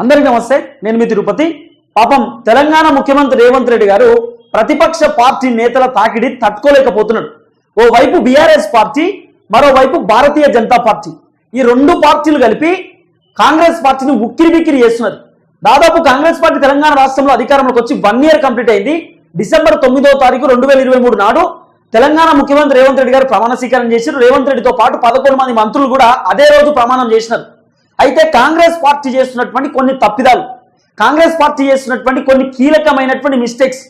అందరికీ నమస్తే నేను మీ తిరుపతి. పాపం తెలంగాణ ముఖ్యమంత్రి రేవంత్ రెడ్డి గారు ప్రతిపక్ష పార్టీ నేతల తాకిడి తట్టుకోలేకపోతున్నాడు. ఓవైపు బీఆర్ఎస్ పార్టీ మరోవైపు భారతీయ జనతా పార్టీ. ఈ రెండు పార్టీలు కలిపి కాంగ్రెస్ పార్టీని ఉక్కిరి బిక్కిరి చేస్తున్నది. దాదాపు కాంగ్రెస్ పార్టీ తెలంగాణ రాష్ట్రంలో అధికారంలోకి వచ్చి వన్ ఇయర్ కంప్లీట్ అయింది. డిసెంబర్ తొమ్మిదో తారీఖు రెండు వేల ఇరవై మూడు నాడు తెలంగాణ ముఖ్యమంత్రి రేవంత్ రెడ్డి గారు ప్రమాణ స్వీకారం చేశారు. రేవంత్ రెడ్డితో పాటు పదకొండు మంది మంత్రులు కూడా అదే రోజు ప్రమాణం చేసినారు. అయితే కాంగ్రెస్ పార్టీ చేస్తున్నటువంటి కొన్ని తప్పిదాలు కాంగ్రెస్ పార్టీ చేస్తున్నటువంటి కొన్ని కీలకమైనటువంటి మిస్టేక్స్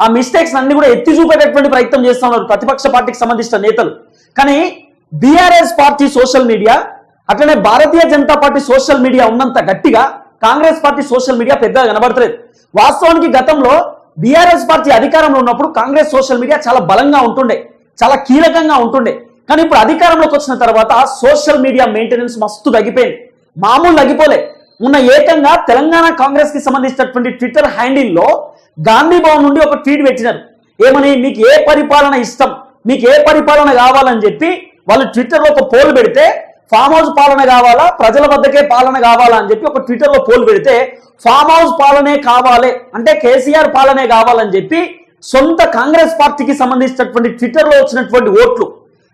ఆ మిస్టేక్స్ అన్ని కూడా ఎత్తి చూపేటటువంటి ప్రయత్నం చేస్తున్నారు ప్రతిపక్ష పార్టీకి సంబంధించిన నేతలు. కానీ బీఆర్ఎస్ పార్టీ సోషల్ మీడియా అట్లనే Bharatiya Janata party social media ఉన్నంత గట్టిగా కాంగ్రెస్ పార్టీ సోషల్ మీడియా పెద్దగా కనబడతలేదు. వాస్తవానికి గతంలో బీఆర్ఎస్ పార్టీ అధికారంలో ఉన్నప్పుడు కాంగ్రెస్ సోషల్ మీడియా చాలా బలంగా ఉంటుండే చాలా కీలకంగా ఉంటుండే. కానీ ఇప్పుడు అధికారంలోకి వచ్చిన తర్వాత సోషల్ మీడియా మెయింటెనెన్స్ మస్తు తగ్గిపోయింది. మామూలు లగిపోలే ఉన్న ఏకంగా తెలంగాణ కాంగ్రెస్కి సంబంధించినటువంటి ట్విట్టర్ హ్యాండిల్లో గాంధీ భవన్ నుండి ఒక ట్వీట్ పెట్టినారు. ఏమని మీకు ఏ పరిపాలన ఇష్టం? మీకు ఏ పరిపాలన కావాలని చెప్పి వాళ్ళు ట్విట్టర్లో ఒక పోల్ పెడితే ఫామ్ హౌస్ పాలన కావాలా? ప్రజల వద్దకే పాలన కావాలా? అని చెప్పి ఒక ట్విట్టర్లో పోల్ పెడితే ఫామ్ హౌస్ పాలనే కావాలి. అంటే కేసీఆర్ పాలనే కావాలని చెప్పి సొంత కాంగ్రెస్ పార్టీకి సంబంధించినటువంటి ట్విట్టర్లో వచ్చినటువంటి ఓట్లు.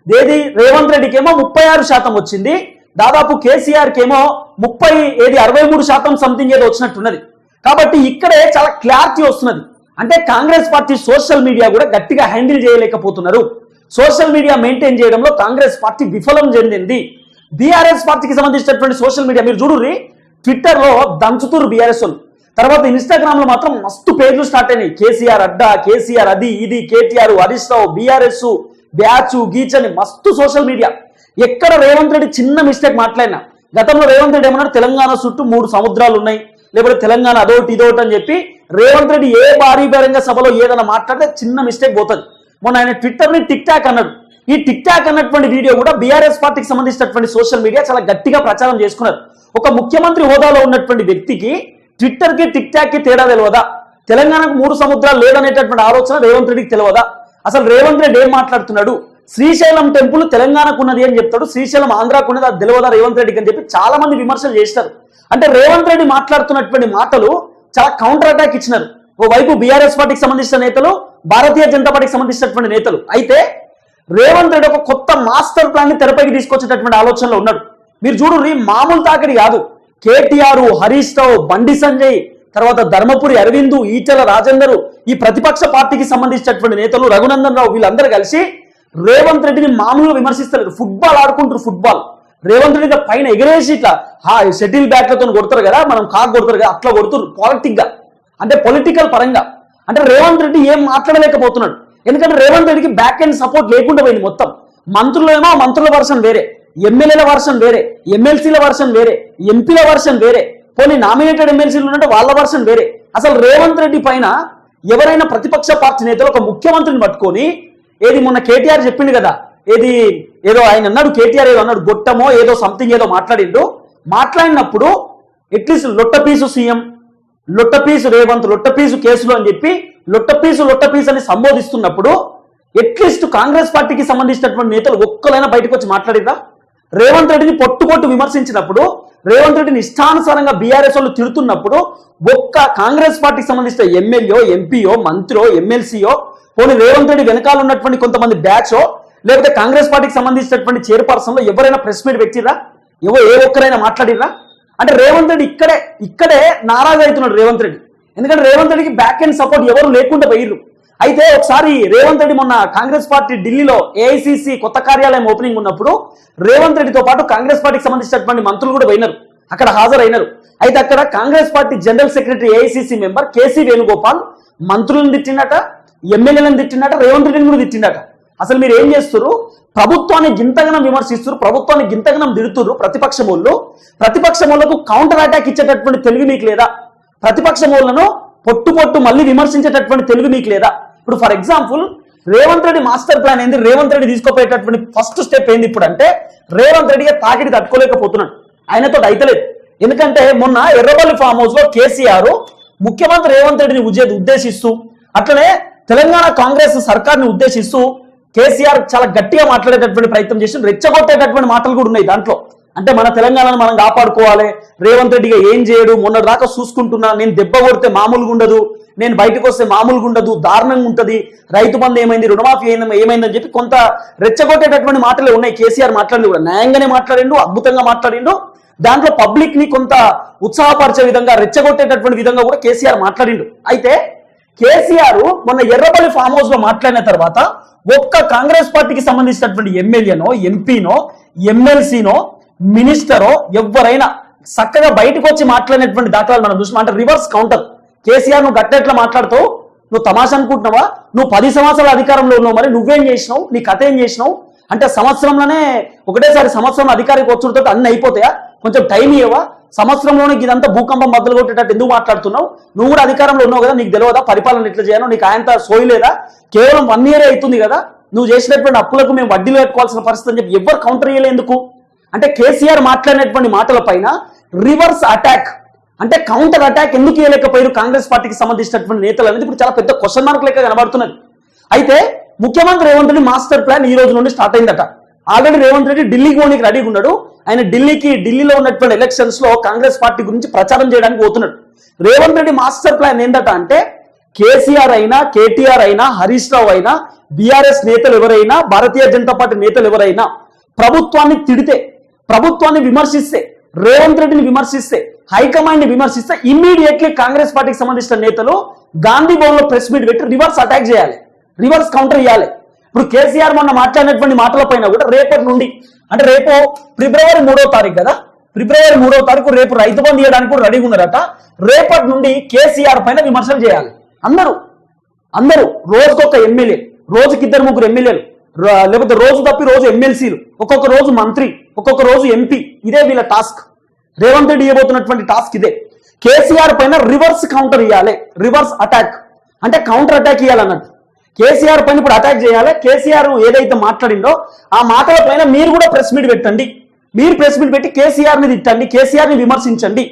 ఏది? రేవంత్ రెడ్డికి ఏమో ముప్పై ఆరు శాతం వచ్చింది. దాదాపు కేసీఆర్ కేమో ముప్పై ఏది అరవై మూడు శాతం సంథింగ్ ఏదో వచ్చినట్టున్నది. కాబట్టి ఇక్కడే చాలా క్లారిటీ వస్తున్నది. అంటే కాంగ్రెస్ పార్టీ సోషల్ మీడియా కూడా గట్టిగా హ్యాండిల్ చేయలేకపోతున్నారు. సోషల్ మీడియా మెయింటైన్ చేయడంలో కాంగ్రెస్ పార్టీ విఫలం చెందింది. బీఆర్ఎస్ పార్టీకి సంబంధించినటువంటి సోషల్ మీడియా మీరు చూడుర్రి ట్విట్టర్లో దంచుతురు బీఆర్ఎస్ వాళ్ళు. తర్వాత ఇన్స్టాగ్రామ్లో మాత్రం మస్తు పేర్లు స్టార్ట్ అయినాయి. కేసీఆర్ అడ్డా కేసీఆర్ అది ఇది కేటీఆర్ హరీష్ రావు బీఆర్ఎస్ బ్యాచ్ గీచ్ అని మస్తు సోషల్ మీడియా ఎక్కడ రేవంత్ రెడ్డి చిన్న మిస్టేక్ మాట్లాడినా గతంలో రేవంత్ రెడ్డి ఏమన్నాడు? తెలంగాణ చుట్టూ మూడు సముద్రాలు ఉన్నాయి లేకపోతే తెలంగాణ అదోటి ఇదోటి అని చెప్పి రేవంత్ రెడ్డి ఏ భారీ బహిరంగ సభలో ఏదైనా మాట్లాడితే చిన్న మిస్టేక్ పోతుంది. మొన్న ఆయన ట్విట్టర్ని టిక్ టాక్ అన్నాడు. ఈ టిక్ టాక్ అన్నటువంటి వీడియో కూడా బీఆర్ఎస్ పార్టీకి సంబంధించినటువంటి సోషల్ మీడియా చాలా గట్టిగా ప్రచారం చేసుకున్నారు. ఒక ముఖ్యమంత్రి హోదాలో ఉన్నటువంటి వ్యక్తికి ట్విట్టర్కి టిక్ టాక్కి తేడా తెలియదా తెలంగాణకు మూడు సముద్రాలు లేదనేటటువంటి ఆలోచన రేవంత్ రెడ్డికి తెలియదా అసలు రేవంత్ రెడ్డి ఏం మాట్లాడుతున్నాడు? శ్రీశైలం టెంపుల్ తెలంగాణకు ఉన్నది అని చెప్తాడు. శ్రీశైలం ఆంధ్రాకు ఉన్నది అది తెలియదా రేవంత్ రెడ్డికి అని చెప్పి చాలా మంది విమర్శలు చేస్తారు. అంటే రేవంత్ రెడ్డి మాట్లాడుతున్నటువంటి మాటలు చాలా కౌంటర్ అటాక్ ఇచ్చినారు. ఓవైపు వైపు బీఆర్ఎస్ పార్టీకి సంబంధించిన నేతలు భారతీయ జనతా పార్టీకి సంబంధించినటువంటి నేతలు. అయితే రేవంత్ రెడ్డి ఒక కొత్త మాస్టర్ ప్లాన్ని తెరపైకి తీసుకొచ్చేటటువంటి ఆలోచనలో ఉన్నాడు. మీరు చూడు మామూలు తాకిడి కాదు. కేటీఆర్ హరీష్ రావు బండి సంజయ్ తర్వాత ధర్మపురి అరవిందు ఈటెల రాజేందరు ఈ ప్రతిపక్ష పార్టీకి సంబంధించినటువంటి నేతలు రఘునందన్ రావు వీళ్ళందరూ కలిసి రేవంత్ రెడ్డిని మామూలుగా విమర్శిస్తారు ఫుట్బాల్ ఆడుకుంటారు ఫుట్బాల్. రేవంత్ రెడ్డి పైన ఎగరేసి ఇట్లా హా షటిల్ బ్యాట్లతో కొడతారు కదా మనం కాక్ కొడతారు కదా అట్లా కొడుతున్నారు పాలిటిక్గా. అంటే పొలిటికల్ పరంగా. అంటే రేవంత్ రెడ్డి ఏం మాట్లాడలేకపోతున్నాడు. ఎందుకంటే రేవంత్ రెడ్డికి బ్యాక్ అండ్ సపోర్ట్ లేకుండా పోయింది మొత్తం. మంత్రులేమో మంత్రుల వర్షన్ వేరే. ఎమ్మెల్యేల వర్షన్ వేరే ఎమ్మెల్సీల వర్షన్ వేరే ఎంపీల వర్షన్ వేరే. పోనీ నామినేటెడ్ ఎమ్మెల్సీలు ఉన్నట్టు వాళ్ళ వర్షన్ వేరే. అసలు రేవంత్ రెడ్డి పైన ఎవరైనా ప్రతిపక్ష పార్టీ నేతలు ఒక ముఖ్యమంత్రిని పట్టుకొని ఏది మొన్న కేటీఆర్ చెప్పిండు కదా? ఏది ఏదో ఆయన అన్నాడు కేటీఆర్ ఏదో అన్నాడు గొట్టమో ఏదో సంథింగ్ ఏదో మాట్లాడిండు. మాట్లాడినప్పుడు అట్లీస్ట్ లొట్టపీసు సీఎం లొట్టపీసు రేవంత్ లొట్టపీసు కేసులు అని చెప్పి లొట్టపీసు లొట్టపీసు అని సంబోధిస్తున్నప్పుడు అట్లీస్ట్ కాంగ్రెస్ పార్టీకి సంబంధించినటువంటి నేతలు ఒక్కలైనా బయటకు వచ్చి మాట్లాడిరా రేవంత్ రెడ్డిని పొట్టు పొట్టు విమర్శించినప్పుడు రేవంత్ రెడ్డిని ఇష్టానుసారంగా బీఆర్ఎస్ వాళ్ళు తిడుతున్నప్పుడు ఒక్క కాంగ్రెస్ పార్టీకి సంబంధించిన ఎమ్మెల్యే ఎంపీయో మంత్రియో ఎమ్మెల్సీయో పోనీ రేవంత్ రెడ్డి వెనకాల ఉన్నటువంటి కొంతమంది బ్యాచో లేకపోతే కాంగ్రెస్ పార్టీకి సంబంధించినటువంటి చైర్పర్సన్లో ఎవరైనా ప్రెస్ మీట్ పెట్టిరా ఎవో ఏ ఒక్కరైనా మాట్లాడిరా అంటే రేవంత్ రెడ్డి ఇక్కడే ఇక్కడే నారాజు అవుతున్నాడు రేవంత్ రెడ్డి. ఎందుకంటే రేవంత్ రెడ్డికి బ్యాక్ అండ్ సపోర్ట్ ఎవరు లేకుండా పోయిర్రు. అయితే ఒకసారి రేవంత్ రెడ్డి మొన్న కాంగ్రెస్ పార్టీ ఢిల్లీలో ఏఐసిసి కొత్త కార్యాలయం ఓపెనింగ్ ఉన్నప్పుడు రేవంత్ రెడ్డితో పాటు కాంగ్రెస్ పార్టీకి సంబంధించినటువంటి మంత్రులు కూడా పోయినారు. అక్కడ హాజరైనారు. అయితే అక్కడ Congress party general secretary AICC member KC Venugopal మంత్రులను తిట్టినట ఎమ్మెల్యేలను తిట్టిండట రేవంత్ రెడ్డిని కూడా తిట్టిండట. అసలు మీరు ఏం చేస్తారు ప్రభుత్వాన్ని గింతగనం విమర్శిస్తారు ప్రభుత్వాన్ని గింతగనం తిడుతున్నారు ప్రతిపక్ష మూళ్ళు. ప్రతిపక్ష మూలకు కౌంటర్ అటాక్ ఇచ్చేటటువంటి తెలివి మీకు లేదా? ప్రతిపక్ష మూలను పొట్టు పొట్టు మళ్ళీ విమర్శించేటటువంటి తెలివి మీకు లేదా? ఇప్పుడు for example Revanth Reddy master plan ఏంది? రేవంత్ రెడ్డి తీసుకోపోయేటటువంటి ఫస్ట్ స్టెప్ ఏంది ఇప్పుడు అంటే రేవంత్ రెడ్డిగా తాకిడి తట్టుకోలేకపోతున్నాడు. ఆయనతో అయితలేదు. ఎందుకంటే మొన్న ఎర్రబల్లి ఫామ్ హౌస్లో కేసీఆర్ ముఖ్యమంత్రి రేవంత్ రెడ్డిని ఉద్దేశిస్తూ అట్లనే తెలంగాణ కాంగ్రెస్ సర్కార్ని ఉద్దేశిస్తూ కేసీఆర్ చాలా గట్టిగా మాట్లాడేటటువంటి ప్రయత్నం చేసి రెచ్చగొట్టేటటువంటి మాటలు కూడా ఉన్నాయి దాంట్లో. అంటే మన తెలంగాణను మనం కాపాడుకోవాలి. రేవంత్ రెడ్డిగా ఏం చేయడు? మొన్న దాకా చూసుకుంటున్నా నేను దెబ్బ కొడితే మామూలుగా ఉండదు. నేను బయటకు వస్తే మామూలుగా ఉండదు. దారుణంగా ఉంటది. రైతు బంధు ఏమైంది? రుణమాఫీ ఏమైంది ఏమైందని చెప్పి కొంత రెచ్చగొట్టేటటువంటి మాటలే ఉన్నాయి. కేసీఆర్ మాట్లాడింది కూడా న్యాయంగానే మాట్లాడిండు అద్భుతంగా మాట్లాడిండు. దాంట్లో పబ్లిక్ని కొంత ఉత్సాహపరిచే విధంగా రెచ్చగొట్టేటటువంటి విధంగా కూడా కేసీఆర్ మాట్లాడిండు. అయితే కేసీఆర్ మొన్న ఎర్రపల్లి ఫామ్ హౌస్లో మాట్లాడిన తర్వాత ఒక్క కాంగ్రెస్ పార్టీకి సంబంధించినటువంటి ఎమ్మెల్యేనో ఎంపీనో ఎమ్మెల్సీనో మినిస్టరో ఎవరైనా చక్కగా బయటకు వచ్చి మాట్లాడినటువంటి దాఖలాలు మనం చూసినాం. అంటే రివర్స్ కౌంటర్. కేసీఆర్ నువ్వు గట్టెట్లా మాట్లాడుతావు నువ్వు తమాషా అనుకుంటున్నావా? నువ్వు పది సంవత్సరాల అధికారంలో ఉన్నావు మరి నువ్వేం చేసినావు? నీ కథ ఏం చేసినావు? అంటే సంవత్సరంలోనే ఒకటేసారి సంవత్సరం అధికారికి వచ్చుడితో అన్ని అయిపోతాయా? కొంచెం టైం ఇవ్వవా సంవత్సరంలోనే ఇదంతా భూకంపం బద్దలు కొట్టేటట్టు ఎందుకు మాట్లాడుతున్నావు? నువ్వు కూడా అధికారంలో ఉన్నావు కదా నీకు తెలియదా? పరిపాలన ఎట్లా చేయను నీకు ఆయంత సోయలేదా కేవలం వన్ ఇయర్ అవుతుంది కదా? నువ్వు చేసినటువంటి అప్పులకు మేము వడ్డీలు కట్టుకోవాల్సిన పరిస్థితి అని చెప్పి ఎవరు కౌంటర్ చేయలే ఎందుకు? అంటే కేసీఆర్ మాట్లాడినటువంటి మాటల పైన రివర్స్ అటాక్ అంటే కౌంటర్ అటాక్ ఎందుకు ఇవ్వలేకపోయారు కాంగ్రెస్ పార్టీకి సంబంధించినటువంటి నేతలు అనేది ఇప్పుడు చాలా పెద్ద క్వశ్చన్ మార్క్ లెక్క కనబడుతున్నది. అయితే ముఖ్యమంత్రి రేవంత్ రెడ్డి మాస్టర్ ప్లాన్ ఈ రోజు నుండి స్టార్ట్ అయిందట. ఆల్రెడీ రేవంత్ రెడ్డి ఢిల్లీకి పోనీకి రెడీగా ఉన్నాడు. ఆయన ఢిల్లీకి ఢిల్లీలో ఉన్నటువంటి ఎలక్షన్స్లో కాంగ్రెస్ పార్టీ గురించి ప్రచారం చేయడానికి పోతున్నాడు. రేవంత్ రెడ్డి మాస్టర్ ప్లాన్ ఏంటట అంటే కేసీఆర్ అయినా కేటీఆర్ అయినా హరీష్ రావు అయినా బీఆర్ఎస్ నేతలు ఎవరైనా భారతీయ జనతా పార్టీ నేతలు ఎవరైనా ప్రభుత్వాన్ని తిడితే ప్రభుత్వాన్ని విమర్శిస్తే రేవంత్ రెడ్డిని విమర్శిస్తే హైకమాండ్ని విమర్శిస్తే ఇమ్మీడియట్లీ కాంగ్రెస్ పార్టీకి సంబంధించిన నేతలు గాంధీ భవన్లో ప్రెస్ మీట్ పెట్టి రివర్స్ అటాక్ చేయాలి. రివర్స్ కౌంటర్ ఇవ్వాలి ఇప్పుడు కేసీఆర్ మొన్న మాట్లాడినటువంటి మాటలపైన కూడా రేపటి నుండి అంటే రేపు ఫిబ్రవరి మూడో తారీఖు కదా ఫిబ్రవరి మూడో తారీఖు రేపు రైతు బంద్ చేయడానికి కూడా రెడీగా ఉన్నారట. రేపటి నుండి కేసీఆర్ పైన విమర్శలు చేయాలి. అందరూ అందరూ రోజుకొక ఎమ్మెల్యే రోజుకి ఇద్దరు ముగ్గురు ఎమ్మెల్యేలు లేకపోతే రోజు తప్పి రోజు ఎమ్మెల్సీలు ఒక్కొక్క రోజు మంత్రి ఒక్కొక్క రోజు ఎంపీ ఇదే వీళ్ళ టాస్క్. రేవంత్ రెడ్డి ఇవ్వబోతున్నటువంటి టాస్క్ ఇదే. కేసీఆర్ పైన రివర్స్ కౌంటర్ ఇవ్వాలి రివర్స్ అటాక్. అంటే కౌంటర్ అటాక్ ఇవ్వాలన్నట్టు కేసీఆర్ పైన ఇప్పుడు అటాక్ చేయాలి? కేసీఆర్ ఏదైతే మాట్లాడిందో ఆ మాటల పైన మీరు కూడా ప్రెస్ మీట్ పెట్టండి. మీరు ప్రెస్ మీట్ పెట్టి కేసీఆర్ని తిట్టండి కేసీఆర్ని విమర్శించండి.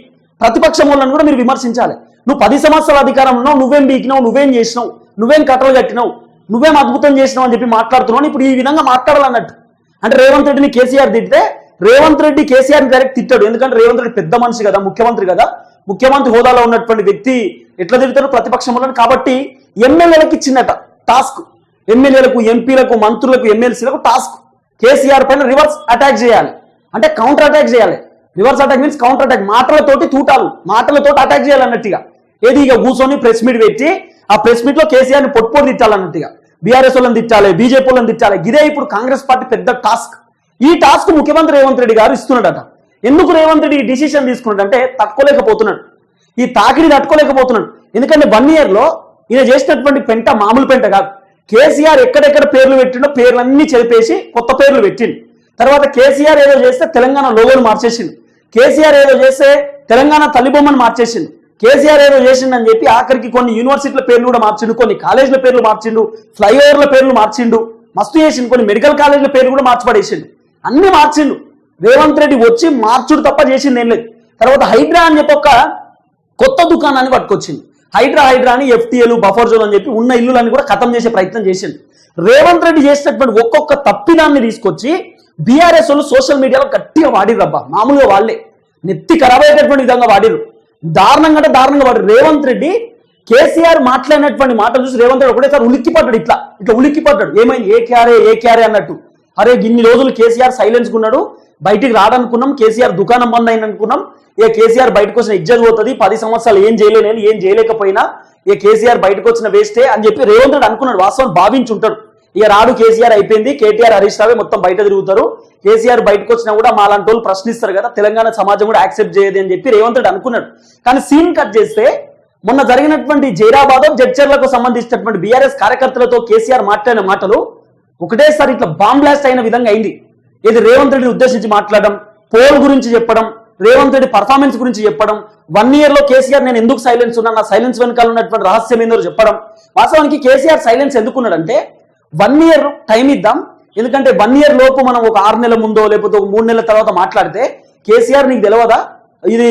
ప్రతిపక్షం వాళ్ళని కూడా మీరు విమర్శించాలి. నువ్వు పది సంవత్సరాల అధికారం ఉన్నావు నువ్వేం బీకినావు నువ్వేం చేసినావు నువ్వేం కట్టలు కట్టినావు నువ్వేం అద్భుతం చేసినావు అని చెప్పి మాట్లాడుతున్నావు ఇప్పుడు ఈ విధంగా మాట్లాడాలన్నట్టు. అంటే రేవంత్ రెడ్డిని కేసీఆర్ తిట్టితే రేవంత్ రెడ్డి కేసీఆర్ డైరెక్ట్ తిట్టాడు. ఎందుకంటే రేవంత్ రెడ్డి పెద్ద మనిషి కదా ముఖ్యమంత్రి కదా. ముఖ్యమంత్రి హోదాలో ఉన్నటువంటి వ్యక్తి ఎట్లా తిడతారు ప్రతిపక్షంలో కాబట్టి ఎమ్మెల్యేలకు ఇచ్చిందట. టాస్క్. ఎమ్మెల్యేలకు ఎంపీలకు మంత్రులకు ఎమ్మెల్సీలకు టాస్క్. కేసీఆర్ పైన రివర్స్ అటాక్ చేయాలి. అంటే కౌంటర్ అటాక్ చేయాలి. Reverse attack means counter attack మాటలతోటి తూటాలు. మాటలతోటి అటాక్ చేయాలన్నట్టుగా ఏది ఇక కూర్చొని ప్రెస్ మీట్ పెట్టి ఆ ప్రెస్ మీట్లో కేసీఆర్ని పొట్టుపోటు తిట్టాలన్నట్టుగా బీఆర్ఎస్ వాళ్ళని తిట్టాలి బీజేపీ వాళ్ళని తిట్టాలి. ఇదే ఇప్పుడు కాంగ్రెస్ పార్టీ పెద్ద టాస్క్ ఈ టాస్క్ ముఖ్యమంత్రి రేవంత్ రెడ్డి గారు ఇస్తున్నాడట. ఎందుకు రేవంత్ రెడ్డి ఈ డిసిషన్ తీసుకున్నాడంటే తట్టుకోలేకపోతున్నాడు. ఈ తాకిడి తట్టుకోలేకపోతున్నాడు. ఎందుకంటే వన్ ఇయర్లో ఈయన చేసినటువంటి పెంట మామూలు పెంట కాదు. కేసీఆర్ ఎక్కడెక్కడ పేర్లు పెట్టిండో పేర్లన్నీ చెరిపేసి కొత్త పేర్లు పెట్టిండు. తర్వాత కేసీఆర్ ఏదో చేస్తే తెలంగాణ లోగోలు మార్చేసిండు. కేసీఆర్ ఏదో చేస్తే తెలంగాణ తల్లిబొమ్మను మార్చేసిండు. కేసీఆర్ ఏదో చేసిండని చెప్పి ఆఖరికి కొన్ని యూనివర్సిటీల పేర్లు కూడా మార్చిండు కొన్ని కాలేజీల పేర్లు మార్చిండు ఫ్లైఓవర్ల పేర్లు మార్చిండు మస్తు చేసిండు కొన్ని మెడికల్ కాలేజీల పేర్లు కూడా మార్చిపడేసిండు. అన్ని మార్చిండు. రేవంత్ రెడ్డి వచ్చి మార్చుడు తప్ప చేసింది ఏం లేదు. తర్వాత హైడ్రా అని చెప్పి ఒక కొత్త దుకాణాన్ని పట్టుకొచ్చింది హైడ్రా హైడ్రా అని ఎఫ్టీఏలు బఫర్ జోన్ అని చెప్పి ఉన్న ఇల్లులన్నీ కూడా ఖతం చేసే ప్రయత్నం చేసింది రేవంత్ రెడ్డి చేసినటువంటి ఒక్కొక్క తప్పిదాన్ని తీసుకొచ్చి బీఆర్ఎస్ వాళ్ళు సోషల్ మీడియాలో గట్టిగా వాడిర్రబ్బా. మామూలుగా వాళ్ళే. నెత్తి ఖరాబ్ అయ్యేటటువంటి విధంగా వాడిరు దారుణంగా అంటే దారుణంగా వాడు రేవంత్ రెడ్డి కేసీఆర్ మాట్లాడినటువంటి మాటలు చూసి రేవంత్ రెడ్డి ఒకటేసారి ఉలిక్కిపడ్డాడు ఇట్లా. ఇట్లా ఉలిక్కి పడ్డాడు ఏమైంది? ఏ క్యారే? ఏ క్యారే? అన్నట్టు. అరే ఇన్ని రోజులు కేసీఆర్ సైలెన్స్ ఉన్నాడు. బయటికి రాడనుకున్నాం కేసీఆర్ దుకాణం బంద్ అయింది అనుకున్నాం ఇక కేసీఆర్ బయటకు వచ్చిన ఇజ్జత్ పోతుంది. పది సంవత్సరాలు ఏం చేయలేను ఏం చేయలేకపోయినా. ఇక కేసీఆర్ బయటకు వచ్చిన వేస్టే అని చెప్పి రేవంత్ రెడ్డి అనుకున్నాడు. వాస్తవం భావించుంటాడు. ఇక రాడు కేసీఆర్ అయిపోయింది. కేటీఆర్ హరీష్ రావే మొత్తం బయట తిరుగుతారు. కేసీఆర్ బయటకు వచ్చినా కూడా మాలాంటి వాళ్ళు ప్రశ్నిస్తారు కదా. తెలంగాణ సమాజం కూడా యాక్సెప్ట్ చేయదు అని చెప్పి రేవంత్ రెడ్డి అనుకున్నాడు. కానీ సీన్ కట్ చేస్తే మొన్న జరిగినటువంటి జైరాబాద్ జడ్చర్లకు సంబంధించినటువంటి బీఆర్ఎస్ కార్యకర్తలతో కేసీఆర్ మాట్లాడిన మాటలు ఒకటేసారి ఇట్లా బాంబ్ బ్లాస్ట్ అయిన విధంగా అయింది. ఇది రేవంత్ రెడ్డిని ఉద్దేశించి మాట్లాడడం పోల్ గురించి చెప్పడం రేవంత్ రెడ్డి పర్ఫార్మెన్స్ గురించి చెప్పడం వన్ ఇయర్లో కేసీఆర్ నేను ఎందుకు సైలెన్స్ ఉన్నా నా సైలెన్స్ వెనకాల ఉన్నటువంటి రహస్యం ఏందో చెప్పడం. వాస్తవానికి కేసీఆర్ సైలెన్స్ ఎందుకున్నాడంటే వన్ ఇయర్ టైం ఇద్దాం. ఎందుకంటే వన్ ఇయర్ లోపు మనం ఒక ఆరు నెలల ముందో లేకపోతే ఒక మూడు నెలల తర్వాత మాట్లాడితే కేసీఆర్ నీకు తెలియదా ఇది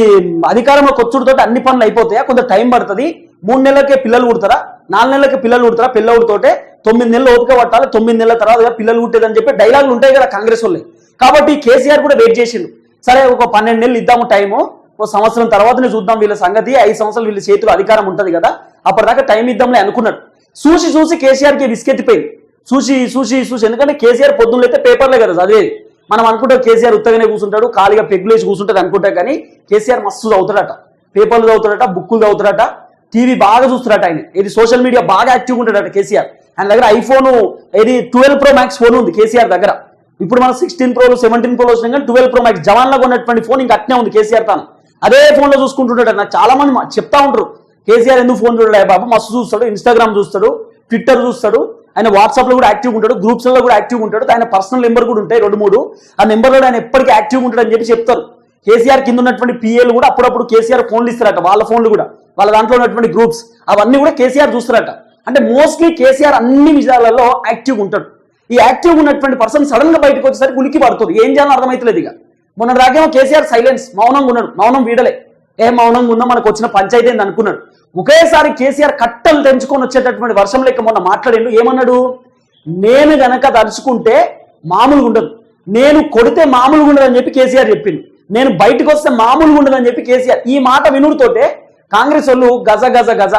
అధికారంలో కొచ్చుడుతో అన్ని పనులు అయిపోతాయా? కొంత టైం పడుతుంది. మూడు నెలలకే పిల్లలు పుడతారా? నాలుగు నెలలకి పిల్లలు పుడతారా? పిల్లవుడితోటే తొమ్మిది నెలలు ఓపిక పట్టాలి తొమ్మిది నెలల తర్వాత పిల్లలు పుట్టేదని చెప్పి డైలాగులు ఉంటాయి కదా కాంగ్రెస్ వాళ్ళే. కాబట్టి కేసీఆర్ కూడా వెయిట్ చేసిండు. సరే ఒక పన్నెండు నెలలు ఇద్దాము టైము ఓ సంవత్సరం తర్వాతనే చూద్దాం వీళ్ళ సంగతి ఐదు సంవత్సరాలు వీళ్ళ చేతిలో అధికారం ఉంటుంది కదా అప్పటిదాకా టైం ఇద్దాంలే అనుకున్నాడు. చూసి చూసి కేసీఆర్కి విసుకెత్తిపోయింది చూసి చూసి చూసి ఎందుకంటే కేసీఆర్ పొద్దున్న అయితే పేపర్లే కదా చదివేది. మనం అనుకుంటాం కేసీఆర్ ఉత్తగానే కూర్చుంటాడు ఖాళీగా పెగ్గులేసి కూర్చుంటాడు అనుకుంటాం కానీ కేసీఆర్ మస్తు చదువుతాడట. పేపర్లు చదువుతాడట బుక్కులు చదువుతాడట. టీవీ బాగా చూస్తాడట ఆయన ఇది సోషల్ మీడియా బాగా యాక్టివ్గా ఉంటాడట కేసీఆర్. ఆయన దగ్గర ఐఫోన్ ఇది ట్వెల్వ్ ప్రో మ్యాక్స్ ఫోన్ ఉంది కేసీఆర్ దగ్గర. ఇప్పుడు మనం సిక్స్టీన్ ప్రోలు సెవెంటీన్ ప్రోలు వచ్చినాయి కానీ ట్వెల్వ్ ప్రో మ్యాక్స్ జవాన్లో ఉన్నటువంటి ఫోన్ ఇంకా అట్నే ఉంది కేసీఆర్ తాను. అదే ఫోన్లో చూసుకుంటుంటాడు నాకు చాలా మంది మా- చెప్తా ఉంటారు కేసీఆర్ ఎందుకు ఫోన్ చూడలే బాబు? మస్తు చూస్తాడు ఇన్స్టాగ్రామ్ చూస్తాడు ట్విట్టర్ చూస్తాడు. ఆయన వాట్సాప్లో కూడా యాక్టివ్ ఉంటాడు గ్రూప్స్లో కూడా యాక్టివ్ ఉంటాడు. ఆయన పర్సనల్ నెంబర్ కూడా ఉంటాయి రెండు మూడు. ఆ నెంబర్లో ఆయన ఎప్పటికీ యాక్టివ్ ఉంటాడు అని చెప్పి చెప్తారు. కేసీఆర్ కింద ఉన్నటువంటి పిఏలు కూడా అప్పుడప్పుడు కేసీఆర్ ఫోన్లు ఇస్తారట వాళ్ళ ఫోన్లు కూడా. వాళ్ళ దాంట్లో ఉన్నటువంటి గ్రూప్స్ అవన్నీ కూడా కేసీఆర్ చూస్తారట. అంటే మోస్ట్లీ కేసీఆర్ అన్ని విషయాలలో యాక్టివ్ ఉంటాడు. ఈ యాక్టివ్ ఉన్నటువంటి పర్సన్ సడన్గా బయటకు వచ్చేసరికి ఉలికి పడుతుంది. ఏం చేయాలని అర్థమైతలేదు ఇక. మొన్న రాకేమో కేసీఆర్ సైలెన్స్ మౌనంగా ఉన్నాడు. మౌనం వీడలే. ఏ మౌనంగా ఉన్నా మనకు వచ్చిన పంచాయతీ అని అనుకున్నాడు. ఒకేసారి కేసీఆర్ కట్టలు తెంచుకొని వచ్చేటటువంటి వర్షం లెక్క మొన్న మాట్లాడిండు. ఏమన్నాడు? నేను గనక తలుచుకుంటే మామూలుగా ఉండదు. నేను కొడితే మామూలుగా ఉండదు అని చెప్పి కేసీఆర్ చెప్పింది నేను బయటకు వస్తే మామూలుగా ఉండదని చెప్పి కేసీఆర్ ఈ మాట వినుడితోటే కాంగ్రెస్ వాళ్ళు గజ గజ గజ.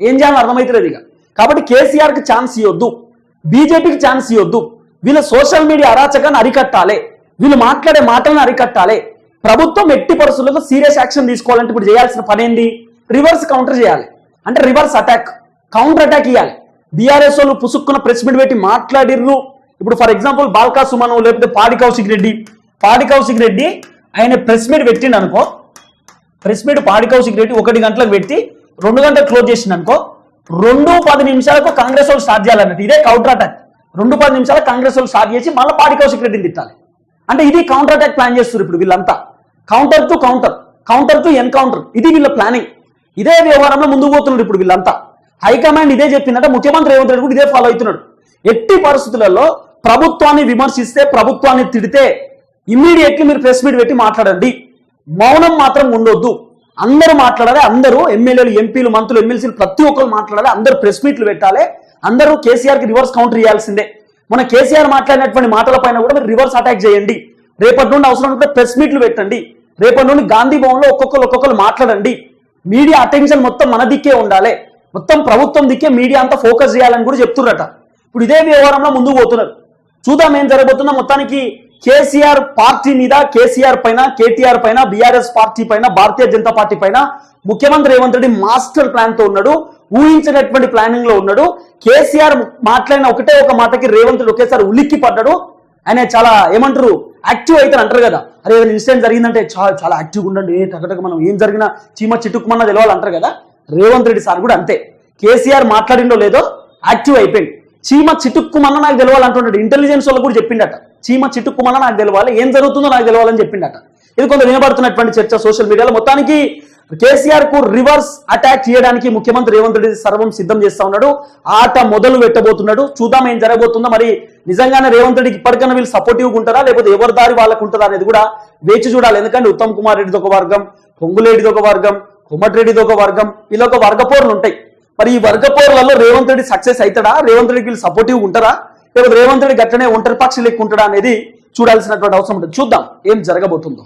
ఏం చేయాలని అర్థమైతలేదు ఇక. కాబట్టి కేసీఆర్కి ఛాన్స్ ఇవ్వద్దు. బీజేపీకి ఛాన్స్ ఇవ్వద్దు. వీళ్ళ సోషల్ మీడియా అరాచకాన్ని అరికట్టాలి. వీళ్ళు మాట్లాడే మాటలను అరికట్టాలి. ప్రభుత్వం ఎట్టి పరిస్థితుల్లో సీరియస్ యాక్షన్ తీసుకోవాలంటే ఇప్పుడు చేయాల్సిన పని ఏంది? రివర్స్ కౌంటర్ చేయాలి. అంటే రివర్స్ అటాక్ కౌంటర్ అటాక్ ఇవ్వాలి బీఆర్ఎస్ వాళ్ళు పుసుక్కున్న ప్రెస్ మీట్ పెట్టి మాట్లాడిర్రు. ఇప్పుడు ఫర్ ఎగ్జాంపుల్ బాల్కా సుమన్ లేకపోతే పాడి కౌశిక్ రెడ్డి. పాడి కౌశిక్ రెడ్డి ఆయన ప్రెస్ మీట్ పెట్టిండు అనుకో. ప్రెస్ మీట్ పాడి కౌశిక్ ఒకటి గంటలకు పెట్టి రెండు గంటలకు క్లోజ్ చేసిండు అనుకో. రెండు పది నిమిషాలకు కాంగ్రెస్ వాళ్ళు స్టార్ట్ చేయాలన్నట్టు. ఇదే కౌంటర్ అటాక్ రెండు పది నిమిషాలకు కాంగ్రెస్ వాళ్ళు స్టార్ట్ చేసి మళ్ళీ పాడి కౌశిక్ తిట్టాలి. అంటే ఇది కౌంటర్ అటాక్ ప్లాన్ చేస్తారు ఇప్పుడు వీళ్ళంతా. Counter to counter counter to encounter ఇది వీళ్ళ ప్లానింగ్ ఇదే వ్యవహారంలో ముందుకు పోతున్నారు ఇప్పుడు వీళ్ళంతా. హైకమాండ్ ఇదే చెప్పిందంటే. ముఖ్యమంత్రి రేవంత్ రెడ్డి కూడా ఇదే ఫాలో అవుతున్నాడు. ఎట్టి పరిస్థితులలో ప్రభుత్వాన్ని విమర్శిస్తే ప్రభుత్వాన్ని తిడితే ఇమ్మీడియట్లీ మీరు ప్రెస్ మీట్ పెట్టి మాట్లాడండి. మౌనం మాత్రం ఉండొద్దు. అందరూ మాట్లాడాలి అందరూ ఎమ్మెల్యేలు ఎంపీలు మంత్రులు ఎమ్మెల్సీలు ప్రతి ఒక్కరు మాట్లాడాలి అందరూ ప్రెస్ మీట్లు పెట్టాలి అందరూ కేసీఆర్కి రివర్స్ కౌంటర్ ఇవ్వాల్సిందే మన కేసీఆర్ మాట్లాడినటువంటి మాటల పైన కూడా మీరు రివర్స్ అటాక్ చేయండి. రేపటి నుండి అవసరం ఉంటే ప్రెస్ మీట్లు పెట్టండి. రేపటి నుండి గాంధీ భవన్లో ఒక్కొక్కరు ఒక్కొక్కరు మాట్లాడండి. మీడియా అటెన్షన్ మొత్తం మన దిక్కే ఉండాలి. మొత్తం ప్రభుత్వం దిక్కే మీడియా అంతా ఫోకస్ చేయాలని కూడా చెప్తున్నారట. ఇప్పుడు ఇదే వ్యవహారంలో ముందుకు పోతున్నారు. చూద్దాం ఏం జరగబోతున్నా మొత్తానికి కేసీఆర్ పార్టీ మీద కేసీఆర్ పైన కేటీఆర్ పైన బీఆర్ఎస్ పార్టీ పైన భారతీయ జనతా పార్టీ పైన ముఖ్యమంత్రి రేవంత్ రెడ్డి మాస్టర్ ప్లాన్తో ఉన్నాడు ఊహించినటువంటి ప్లానింగ్లో ఉన్నాడు. కేసీఆర్ మాట్లాడిన ఒకటే ఒక మాటకి రేవంత్ రెడ్డి ఒకేసారి ఉలిక్కి పడ్డాడు. ఆయన చాలా ఏమంటారు యాక్టివ్ అయితే అంటారు కదా. అరే ఏదైనా ఇన్సిడెంట్ జరిగిందంటే చాలా చాలా యాక్టివ్గా ఉండండి. ఏ టకటక మనం ఏం జరిగినా చీమ చిట్టుకుమన్నా తెలవాలి అంటారు కదా. రేవంత్ రెడ్డి సార్ కూడా అంతే. కేసీఆర్ మాట్లాడిండో లేదో యాక్టివ్ అయిపోయింది చీమ చిటుక్కుమన్నా నాకు తెలవాలంటున్నాడు ఇంటెలిజెన్స్ వాళ్ళు కూడా చెప్పిండట. చీమ చిట్టుకుమల నాకు తెలవాలి. ఏం జరుగుతుందో నాకు తెలవాలని చెప్పిండట. ఇది కొంత వినబడుతున్నటువంటి చర్చ సోషల్ మీడియాలో. మొత్తానికి కేసీఆర్కు రివర్స్ అటాక్ చేయడానికి ముఖ్యమంత్రి రేవంత్ రెడ్డి సర్వం సిద్ధం చేస్తా ఉన్నాడు. ఆట మొదలు పెట్టబోతున్నాడు. చూద్దాం ఏం జరగబోతుందో. మరి నిజంగానే రేవంత్ రెడ్డికి ఇప్పటికైనా వీళ్ళు సపోర్టివ్ ఉంటారా? లేకపోతే ఎవరి దారి వాళ్ళకు ఉంటుందా అనేది కూడా వేచి చూడాలి. ఎందుకంటే ఉత్తమ్ కుమార్ రెడ్డిది ఒక వర్గం పొంగులేడిది ఒక వర్గం కోమటిరెడ్డిది ఒక వర్గం. ఇలా ఒక వర్గపోర్లు ఉంటాయి. మరి ఈ వర్గపోర్లలో రేవంత్ రెడ్డి సక్సెస్ అవుతాడా? రేవంత్ రెడ్డికి వీళ్ళు సపోర్టివ్ ఉంటారా? లేకపోతే రేవంత్ రెడ్డి గట్టనే ఒంటరి పక్షి లెక్క ఉంటాడా అనేది చూడాల్సినటువంటి అవసరం ఉంటుంది. చూద్దాం ఏం జరగబోతుందో.